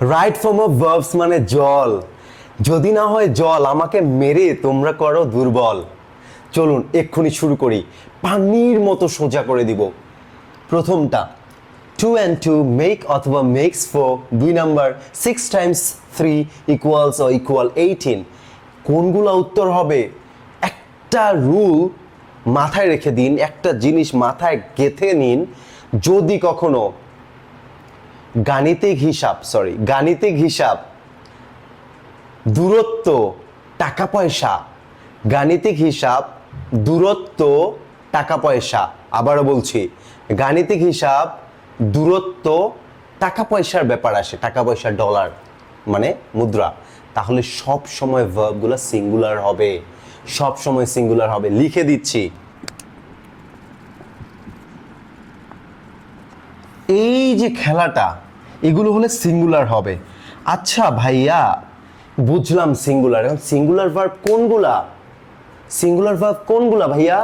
Right form of verbs মানে জল। যদি না হয় জল, আমাকে মেরে তোমরা করো দুর্বল। চলুন, এক্ষুনি শুরু করি। পানির মতো সোজা করে দিব। প্রথমটা টু অ্যান্ড টু মেক অথবা মেক্স ফোর দুই number six times three equals ও ইকুয়াল এইটিন কোনগুলো উত্তর হবে? একটা রুল মাথায় রেখে দিন, একটা জিনিস মাথায় গেথে নিন। যদি কখনো গাণিতিক হিসাব সরি গাণিতিক হিসাব, দূরত্ব, টাকা পয়সা। গাণিতিক হিসাব, দূরত্ব, টাকা পয়সা। আবারও বলছি, গাণিতিক হিসাব, দূরত্ব, টাকা পয়সার ব্যাপার আসে, টাকা পয়সা ডলার মানে মুদ্রা। তাহলে সব সময় ভার্বগুলো সিঙ্গুলার হবে। সব সময় সিঙ্গুলার হবে। লিখে দিচ্ছি। এই যে খেলাটা এগুলো হলে সিঙ্গুলার হবে। আচ্ছা ভাইয়া, বুঝলাম সিঙ্গুলার এখন সিঙ্গুলার ভার্ব কোনগুলা? সিঙ্গুলার ভার্ব কোনগুলা ভাইয়া?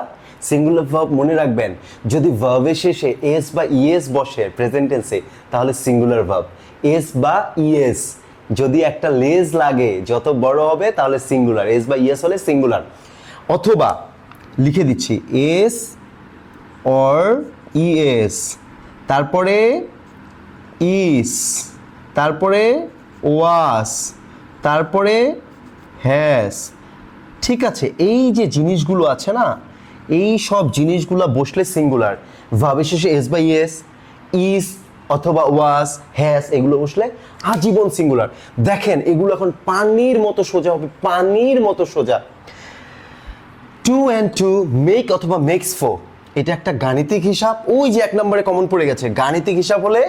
সিঙ্গুলার ভার্ব মনে রাখবেন, যদি ভার্বের শেষে এস বা ইএস বসে প্রেজেন্টেন্সে তাহলে সিঙ্গুলার ভার্ব এস বা ইএস যদি একটা লেজ লাগে, যত বড় হবে তাহলে সিঙ্গুলার এস বা ইএস হলে সিঙ্গুলার অথবা লিখে দিচ্ছি এস অর ইএস তারপরে ইস, তারপরে ওয়াস, তারপরে হ্যাস। ঠিক আছে, এই যে জিনিসগুলো আছে না, এই সব জিনিসগুলো বসলে সিঙ্গুলার ভাবে শেষে এস বাই এস ইস অথবা ওয়াস, হ্যাস, এগুলো বসলে আজীবন সিঙ্গুলার দেখেন, এগুলো এখন পানির মতো সোজা হবে, পানির মতো সোজা। টু অ্যান্ড টু মেক অথবা মেক্স ফোর এটা একটা গাণিতিক হিসাব, ওই যে এক নম্বরে কমন পড়ে গেছে। গাণিতিক হিসাব হলে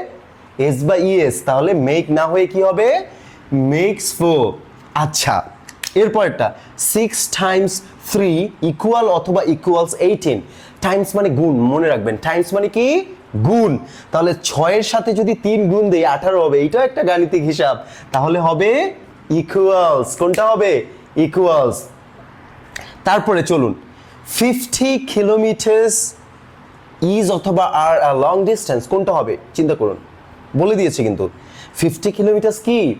এস বা ইএস তাহলে মেক না হয়ে কি হবে? মেক্স ফোর আচ্ছা এরপরটা সিক্স টাইমস থ্রি ইকুয়াল অথবা ইকুয়ালস এইটিন টাইমস মানে গুণ, মনে রাখবেন টাইমস মানে কি? গুণ। তাহলে ছয়ের সাথে যদি তিন গুণ দেই, আঠারো হবে এটাও একটা গাণিতিক হিসাব। তাহলে হবে ইকুয়ালস কোনটা হবে? ইকুয়ালস তারপরে চলুন ফিফটি কিলোমিটার্স ইজ অথবা আর লং ডিস্টেন্স কোনটা হবে? চিন্তা করুন। বলে দিয়েছে কিন্তু। ফিফটি কিলোমিটার কি?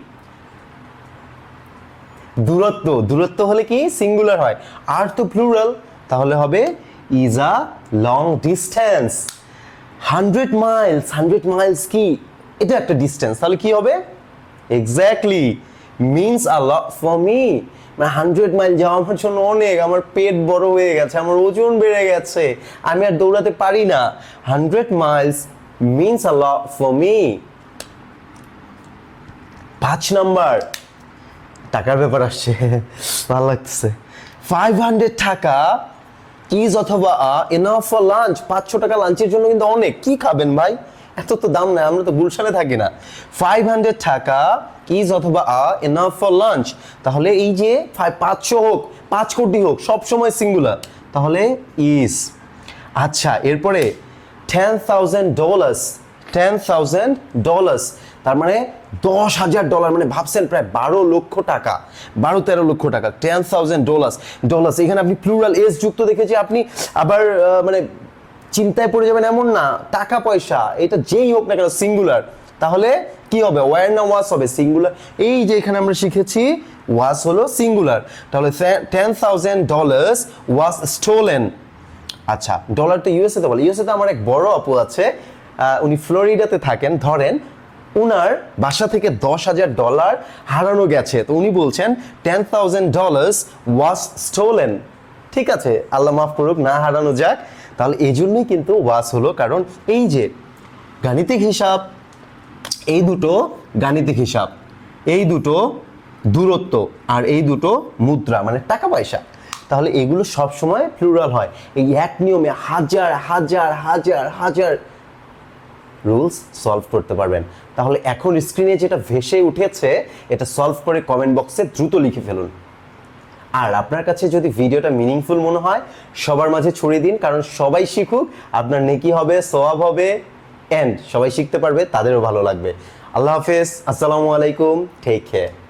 দূরত্ব। দূরত্ব হলে কি? সিঙ্গুলার হয়। আর তো প্লুরাল তাহলে হবে is a long distance hundred miles hundred miles কি? এটা একটা ডিস্টেন্স তাহলে কি হবে? Exactly means a lot for me মানে হান্ড্রেড মাইল যাওয়া আমার জন্য অনেক। আমার পেট বড় হয়ে গেছে, আমার ওজন বেড়ে গেছে। আমি আর দৌড়াতে পারি না। Hundred miles means a lot for me পাঁচ নাম্বার টাকার ব্যাপার আসছে। ভালো লাগতেছে। ফাইভ হান্ড্রেড টাকা ইজ অথবা এনাফ ফর লাঞ্চ পাঁচশো টাকা লাঞ্চের জন্য কিন্তু অনেক। কি খাবেন ভাই? এত তো দাম নাই, আমরা তো গুলশানে থাকি না। ফাইভ হান্ড্রেড টাকা ইজ অথবা আ এনাফ ফর লাঞ্চ তাহলে এই যে ফাইভ পাঁচশো হোক, পাঁচ কোটি হোক সব সময় সিঙ্গুলার তাহলে ইজ আচ্ছা এরপরে ten thousand dollars ten thousand dollars তার মানে দশ হাজার ডলার মানে ভাবছেন প্রায় বারো লক্ষ টাকা, বারো তেরো লক্ষ টাকা টেন থাউজেন্ড ডলার্স ডলার্স এখানে আপনি প্লুরাল এস যুক্ত দেখেছি, আপনি আবার মানে চিন্তায় পড়ে যাবেন, এমন না, টাকা পয়সা, এটা যেই হোক না কেন সিঙ্গুলার তাহলে কি হবে? ওয়ার না ওয়াস হবে? সিঙ্গুলার এই যে এখানে আমরা শিখেছি ওয়াস হলো সিঙ্গুলার তাহলে ten thousand dollars was stolen আচ্ছা ডলার তো ইউএসএ তে বলে। ইউএসএ তে আমার এক বড় আপু আছে উনি ফ্লোরিডাতে থাকেন। ধরেন, উনার বাসা থেকে দশ হাজার ডলার হারানো গেছে। তো উনি বলছেন ten thousand dollars was stolen ঠিক আছে, আল্লাহ মাফ করুক, না হারানো যাক। তাহলে এই জন্যই কিন্তু ওয়াস হলো, কারণ এই যে গাণিতিক হিসাব, এই দুটো গাণিতিক হিসাব, এই দুটো দূরত্ব আর এই দুটো মুদ্রা মানে টাকা পয়সা। তাহলে এগুলো সব সময় প্লুরাল হয়। এই এক নিয়মে হাজার হাজার হাজার হাজার রুলস সলভ করতে পারবেন। তাহলে এখন স্ক্রিনে যেটা ভেসে উঠেছে, এটা সলভ করে কমেন্ট বক্সে দ্রুত লিখে ফেলুন। আর আপনার কাছে যদি ভিডিওটা মিনিংফুল মনে হয়, সবার মাঝে ছড়িয়ে দিন, কারণ সবাই শিখুক, আপনার নেকি হবে সোয়াব হবে অ্যান্ড সবাই শিখতে পারবে, তাদেরও ভালো লাগবে। আল্লাহ হাফেজ, আসসালামু আলাইকুম টেক কেয়ার